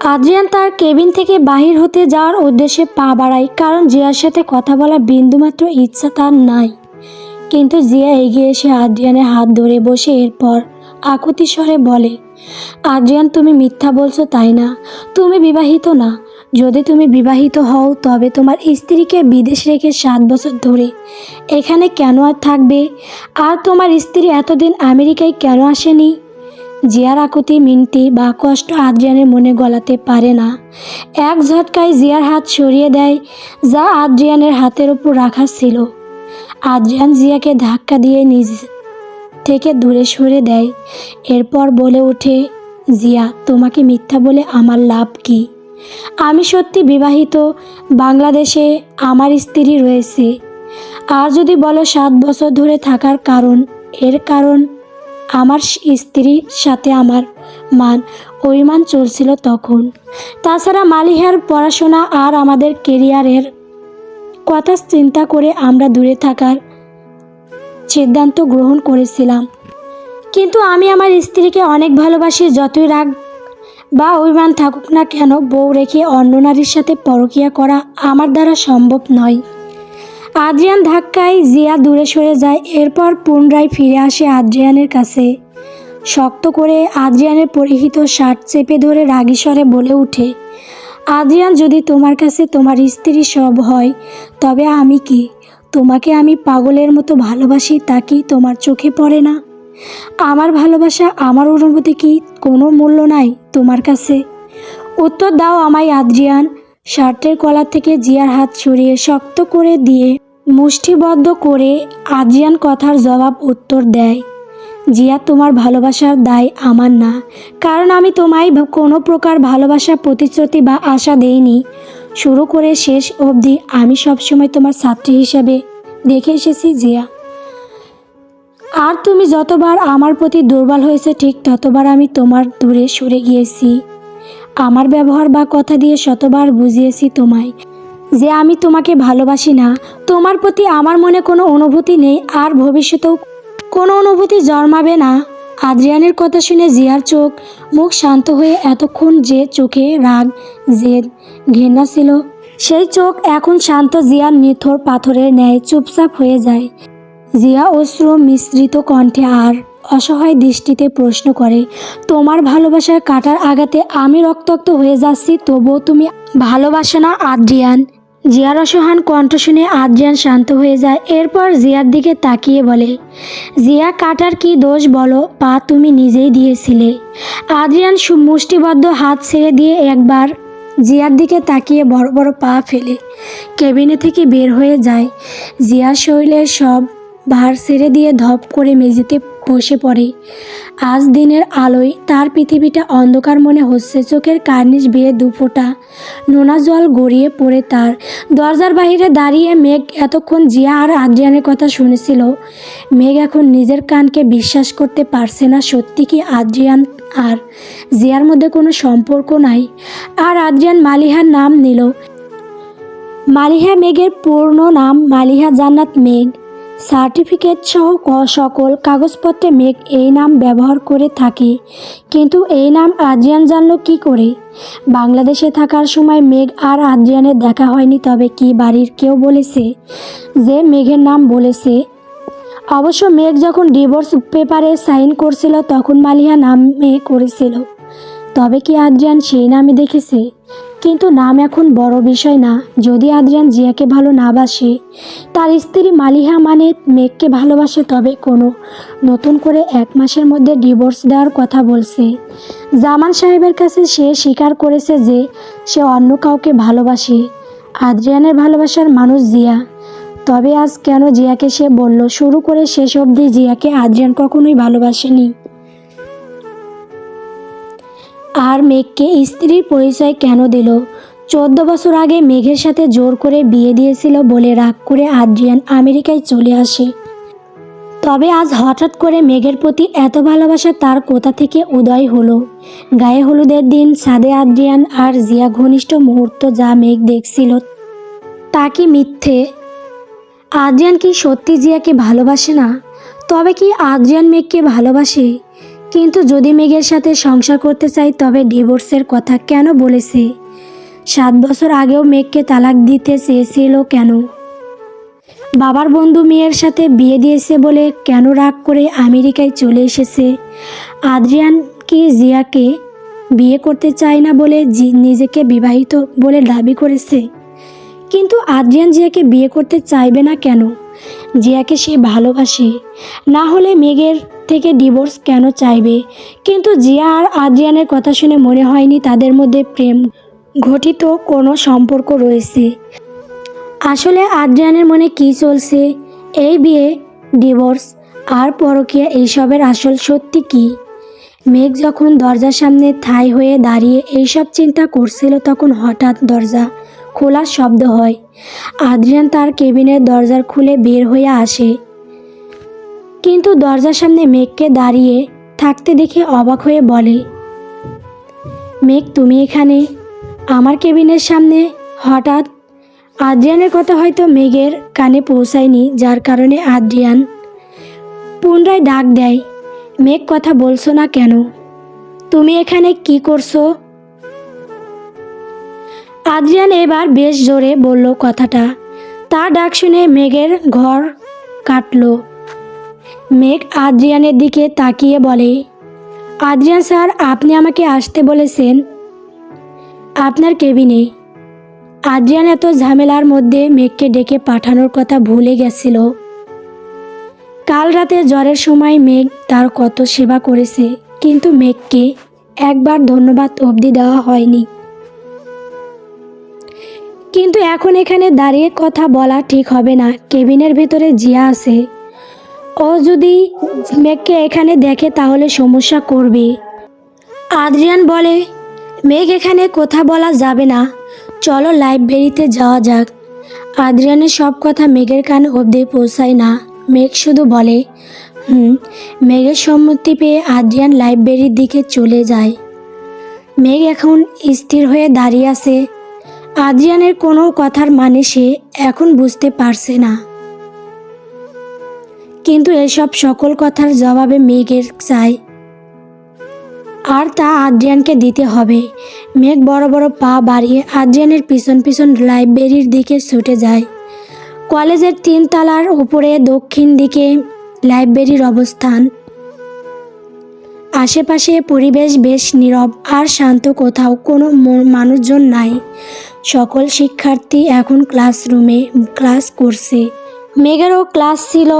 Adrian তার cabin থেকে বাহির হতে যাওয়ার উদ্দেশ্যে পা বাড়ায়, কারণ জিয়ার সাথে কথা বলার বিন্দুমাত্র ইচ্ছা তার নাই। কিন্তু জিয়া এগিয়ে এসে আদ্রিয়ানের হাত ধরে বসে এরপর আকুতি স্বরে বলে, আদ্রিয়ান, তুমি মিথ্যা বলছো তাই না? তুমি বিবাহিত না। যদি তুমি বিবাহিত হও, তবে তোমার স্ত্রীকে বিদেশ রেখে সাত বছর ধরে। এখানে কেন আর থাকবে? আর তোমার স্ত্রী এতদিন আমেরিকায় কেন আসেনি? জিয়ার আকুতি মিনতি বা কষ্ট আদ্রিয়ানের মনে গলাতে পারে না। এক ঝটকায় জিয়ার হাত সরিয়ে দেয়, যা আদ্রিয়ানের হাতের ওপর রাখা ছিল। আদ্রিয়ান জিয়াকে ধাক্কা দিয়ে নিজ থেকে দূরে সরে দেয়। এরপর বলে ওঠে, জিয়া, তোমাকে মিথ্যা বলে আমার লাভ কি? আমি সত্যি বিবাহিত, বাংলাদেশে আমার স্ত্রী রয়েছে। আর যদি বলো সাত বছর ধরে থাকার কারণ, এর কারণ আমার স্ত্রীর সাথে আমার মান অভিমান চলছিল তখন। তাছাড়া মালিহার পড়াশোনা আর আমাদের কেরিয়ারের কথা চিন্তা করে আমরা দূরে থাকার সিদ্ধান্ত গ্রহণ করেছিলাম। কিন্তু আমি আমার স্ত্রীকে অনেক ভালোবাসি, যতই রাগ বা অভিমান থাকুক না কেন, বউ রেখে অন্য নারীর সাথে পরকিয়া করা আমার দ্বারা সম্ভব নয়। আদ্রিয়ান ধাক্কায় জিয়া দূরে সরে যায়, এরপর পুনরায় ফিরে আসে আদ্রিয়ানের কাছে। শক্ত করে আদ্রিয়ানের পরিহিত শার্ট চেপে ধরে রাগী স্বরে বলে ওঠে আদ্রিয়ান, যদি তোমার কাছে তোমার স্ত্রী সব হয়, তবে আমি কি? তোমাকে আমি পাগলের মতো ভালোবাসি তা কি তোমার চোখে পড়ে না? আমার ভালোবাসা, আমার অনুভূতি কি কোনো মূল্য নাই তোমার কাছে? উত্তর দাও আমায় আদ্রিয়ান। শার্টের কলার থেকে জিয়ার হাত সরিয়ে শক্ত করে দিয়ে মুষ্টিবদ্ধ করে আদ্রিয়ান কথার জবাব উত্তর দেয়, জিয়া, তোমার ভালোবাসার দায় আমার না। কারণ আমি তোমায় কোনো প্রকার ভালোবাসা, প্রতিশ্রুতি বা আশা দেইনি। শুরু করে শেষ অবধি আমি সবসময় তোমার ছাত্রী হিসেবে দেখে এসেছি, জিয়া। আর তুমি যতবার আমার প্রতি দুর্বল হয়েছে, ঠিক ততবার আমি তোমার দূরে সরে গিয়েছি। আমার ব্যবহার বা কথা দিয়ে শতবার বুঝিয়েছি তোমায়। যে আমি তোমাকে ভালোবাসি না, তোমার প্রতি আমার মনে কোনো অনুভূতি নেই আর ভবিষ্যতেও কোনো অনুভূতি জন্মাবে না। আদ্রিয়ানের কথা শুনে জিয়ার চোখ, মুখ শান্ত হয়ে এতক্ষণ যে চোখে রাগ, জেদ, ঘৃণা ছিল, সেই চোখ এখন শান্ত জিয়ার নিথর পাথরের ন্যায় চুপচাপ হয়ে যায়। জিয়া অশ্রু মিশ্রিত কণ্ঠে আর অসহায় দৃষ্টিতে প্রশ্ন করে, তোমার ভালোবাসার কাটার আঘাতে আমি রক্তাক্ত হয়ে যাচ্ছি, তবুও তুমি ভালোবাসো না আদ্রিয়ান? জিয়ার অসহান কণ্ঠ শুনে আদ্রিয়ান শান্ত হয়ে যায়। এরপর জিয়ার দিকে তাকিয়ে বলে, জিয়া, কাটার কি দোষ বলো? পা তুমি নিজেই দিয়েছিলে। আদ্রিয়ান মুষ্টিবদ্ধ হাত ছেড়ে দিয়ে একবার জিয়ার দিকে তাকিয়ে বড় বড় পা ফেলে কেবিনে থেকে বের হয়ে যায়। জিয়ার শরীরের সব ভার ছেড়ে দিয়ে ধপ করে মেঝেতে বসে পড়ে। আজ দিনের আলোয় তার পৃথিবীটা অন্ধকার মনে হচ্ছে, চোখের কার্নিশ বেয়ে দুফোঁটা নোনা জল গড়িয়ে পড়ে তার। দরজার বাহিরে দাঁড়িয়ে মেঘ এতক্ষণ জিয়া আর আদ্রিয়ানের কথা শুনেছিল। মেঘ এখন নিজের কানকে বিশ্বাস করতে পারছে না, সত্যি কি আদ্রিয়ান আর জিয়ার মধ্যে কোনো সম্পর্ক নাই? আর আদ্রিয়ান মালিহার নাম নিল। মালিহা মেঘের পূর্ণ নাম মালিহা জান্নাত মেঘ। সার্টিফিকেট সহ সকল কাগজপত্রে মেঘ এই নাম ব্যবহার করে থাকে। কিন্তু এই নাম আদ্রিয়ান জানলো কি করে? বাংলাদেশে থাকার সময় মেঘ আর আদ্রিয়ানের দেখা হয়নি, তবে কি বাড়ির কেউ বলেছে? যে মেঘের নাম বলেছে। অবশ্য মেঘ যখন ডিভোর্স পেপারে সাইন করছিল, তখন মালিয়া নামে করেছিল। তবে কি আদ্রিয়ান সেই নামে দেখেছে? কিন্তু নাম এখন বড় বিষয় না। যদি আদ্রিয়ান জিয়াকে ভালো না বাসে, তার স্ত্রী মালিহা মানে মেঘকে ভালোবাসে তবে কোনো। নতুন করে এক মাসের মধ্যে ডিভোর্স দেওয়ার কথা বলছে। জামান সাহেবের কাছে সে স্বীকার করেছে যে, সে অন্য কাউকে ভালোবাসে। আদ্রিয়ানের ভালোবাসার মানুষ জিয়া। তবে আজ কেন জিয়াকে সে বলল? শুরু করে শেষ অবধি জিয়াকে আদ্রিয়ান কখনোই ভালোবাসেনি। আর মেঘকে স্ত্রীর পরিচয় কেন দিল? চোদ্দ বছর আগে মেঘের সাথে জোর করে বিয়ে দিয়েছিল বলে রাগ করে আদ্রিয়ান আমেরিকায় চলে আসে। তবে আজ হঠাৎ করে মেঘের প্রতি এত ভালোবাসা তার কোথা থেকে উদয় হলো? গায়ে হলুদের দিন সাদে আদ্রিয়ান আর জিয়া ঘনিষ্ঠ মুহূর্ত যা মেঘ দেখছিল তা কি মিথ্যে? আদ্রিয়ান কি সত্যি জিয়াকে ভালোবাসে না? তবে কি আদ্রিয়ান মেঘকে ভালোবাসে? কিন্তু যদি মেঘের সাথে সংসার করতে চাই, তবে ডিভোর্সের কথা কেন বলেছে? সাত বছর আগেও মেঘকে তালাক দিতে চেয়েছিল কেন? বাবার বন্ধু মেয়ের সাথে বিয়ে দিয়েছে বলে কেন রাগ করে আমেরিকায় চলে এসেছে? আদ্রিয়ান কি জিয়াকে বিয়ে করতে চায় না বলে নিজেকে বিবাহিত বলে দাবি করেছে? কিন্তু আদ্রিয়ান জিয়াকে বিয়ে করতে চাইবে না কেন? জিয়াকে সে ভালোবাসে। না হলে মেঘের থেকে ডিভোর্স কেন চাইবে? কিন্তু জিয়া আর আদ্রিয়ানের কথা শুনে মনে হয়নি তাদের মধ্যে প্রেম ঘটিত কোনো সম্পর্ক রয়েছে। আসলে আদ্রিয়ানের মনে কি চলছে? এই বিয়ে, ডিভোর্স আর পরকীয়া এইসবের আসল সত্যি কি? মেঘ যখন দরজার সামনে ঠাই হয়ে দাঁড়িয়ে এইসব চিন্তা করছিল তখন হঠাৎ দরজা খোলার শব্দ হয়। আদ্রিয়ান তার কেবিনের দরজার খুলে বের হয়ে আসে। কিন্তু দরজার সামনে মেঘকে দাঁড়িয়ে থাকতে দেখে অবাক হয়ে বলে, মেঘ, তুমি এখানে? আমার কেবিনের সামনে হঠাৎ আদ্রিয়ানের কথা হয়তো মেঘের কানে পৌঁছায়নি, যার কারণে আদ্রিয়ান পুনরায় ডাক দেয়, মেঘ, কথা বলছো না কেন? তুমি এখানে কি করছ? আদ্রিয়ান এবার বেশ জোরে বলল কথাটা। তার ডাক শুনে মেঘের ঘর কাটলো। মেঘ আদ্রিয়ানের দিকে তাকিয়ে বলে, আদ্রিয়ান স্যার, আপনি আমাকে আসতে বলেছেন। আপনার কেবিনে। আদ্রিয়ান এত ঝামেলার মধ্যে মেঘকে ডেকে পাঠানোর কথা ভুলে গেছিল। কাল রাতে জ্বরের সময় মেঘ তার কত সেবা করেছে, কিন্তু মেঘকে একবার ধন্যবাদ অবধি দেওয়া হয়নি। কিন্তু এখন এখানে দাঁড়িয়ে কথা বলা ঠিক হবে না। কেবিনের ভেতরে জিয়া আছে। ও যদি মেঘকে এখানে দেখে তাহলে সমস্যা করবে। আদ্রিয়ান বলে, মেঘ এখানে কথা বলা যাবে না। চলো লাইব্রেরিতে যাওয়া যাক। আদ্রিয়ানের সব কথা মেঘের কান অবধি পৌঁছায় না। মেঘ শুধু বলে, হুম, মেঘের সম্মতি পেয়ে আদ্রিয়ান লাইব্রেরির দিকে চলে যায়। মেঘ এখন স্থির হয়ে দাঁড়িয়ে আছে। আদ্রিয়ানের কোনো কথার মানে সে এখন বুঝতে পারছে না। কিন্তু এসব সকল কথার জবাবে মেঘের চাই। আর তা আদ্রিয়ানকে দিতে হবে। মেঘ বড় বড় পা বাড়িয়ে আদ্রিয়ানের পিছন পিছন লাইব্রেরির দিকে ছুটে যায়। কলেজের তিন তলার উপরে দক্ষিণ দিকে লাইব্রেরির অবস্থান। আশেপাশে পরিবেশ বেশ নীরব আর শান্ত কোথাও কোনো মানুষজন নাই। সকল শিক্ষার্থী এখন ক্লাসরুমে ক্লাস করছে। মেঘেরও ক্লাস ছিল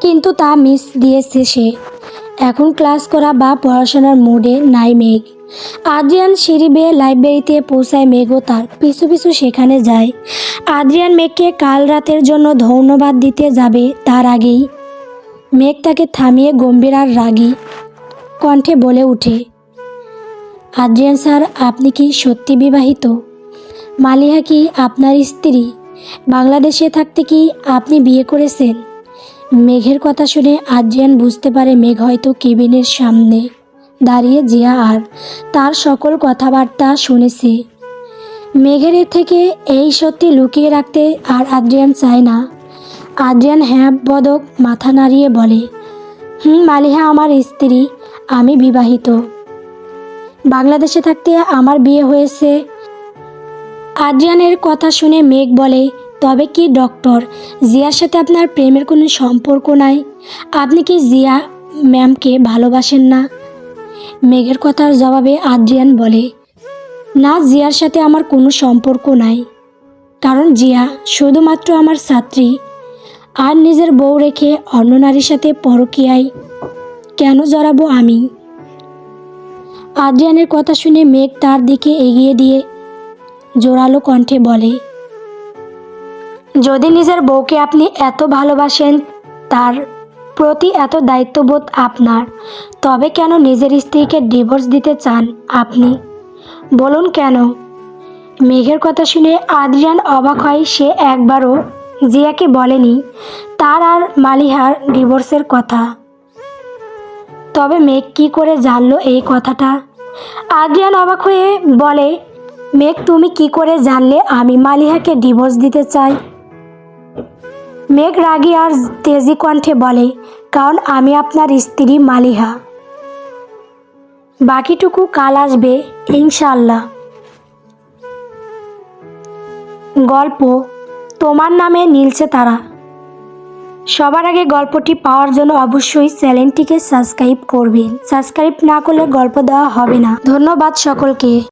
কিন্তু তা মিস দিয়েছে সে। এখন ক্লাস করা বা পড়াশোনার মুডে নাই মেঘ। আদ্রিয়ান সিঁড়ি বেয়ে লাইব্রেরিতে পৌঁছায় মেঘও তার। পিছু পিছু সেখানে যায়। আদ্রিয়ান মেঘকে কাল রাতের জন্য ধন্যবাদ দিতে যাবে তার আগেই। মেঘ তাকে থামিয়ে গম্ভীর আর রাগী কণ্ঠে বলে ওঠে, আদ্রিয়ান স্যার, আপনি কি সত্যি বিবাহিত? মালিহা কি আপনার স্ত্রী? বাংলাদেশে থাকতে কি আপনি বিয়ে করেছেন? মেঘের কথা শুনে আদ্রিয়ান বুঝতে পারে মেঘ হয়তো কেবিনের সামনে দাঁড়িয়ে জিয়া আর তার সকল কথাবার্তা শুনেছে। মেঘের থেকে এই সত্যি লুকিয়ে রাখতে আর আদ্রিয়ান চায় না। আদ্রিয়ান হ্যাঁ বদক মাথা নাড়িয়ে বলে, হুম, মালিহা আমার স্ত্রী, আমি বিবাহিত। বাংলাদেশে থাকতে আমার বিয়ে হয়েছে। আদ্রিয়ানের কথা শুনে মেঘ বলে তবে কি, ডক্টর? জিয়ার সাথে আপনার প্রেমের কোনো সম্পর্ক নাই? আপনি কি জিয়া ম্যামকে ভালোবাসেন না? মেঘের কথার জবাবে আদ্রিয়ান বলে, না, জিয়ার সাথে আমার কোনো সম্পর্ক নাই। কারণ জিয়া শুধুমাত্র আমার ছাত্রী। আর নিজের বউ রেখে অন্য নারীর সাথে পরকীয়ায় কেন জড়াবো আমি? আদ্রিয়ানের কথা শুনে মেঘ তার দিকে এগিয়ে দিয়ে জোরালো কণ্ঠে বলে যদি নিজের বউকে আপনি এত ভালোবাসেন, তার প্রতি এত দায়িত্ববোধ আপনার, তবে কেন নিজের স্ত্রীকে ডিভোর্স দিতে চান আপনি? বলুন কেন? মেঘের কথা শুনে আদ্রিয়ান অবাক হয়, সে একবারও জিয়াকে বলেনি, তার আর মালিহার ডিভোর্সের কথা। তবে মেঘ কি করে জানলো এই কথাটা? আদ্রিয়ান অবাক হয়ে বলে, মেঘ, তুমি কি করে জানলে আমি মালিহাকে ডিভোর্স দিতে চাই? মেঘ রাগী আর তেজি কণ্ঠে বলে, কারণ আমি আপনার স্ত্রী মালিহা। বাকিটুকু কাল আসবে ইনশাল্লাহ গল্প, তোমার নামে নীলছে তারা। সবার আগে গল্পটি পাওয়ার জন্য অবশ্যই চ্যানেলটিকে সাবস্ক্রাইব করবেন। সাবস্ক্রাইব না করলে গল্প দেওয়া হবে না। ধন্যবাদ সকলকে।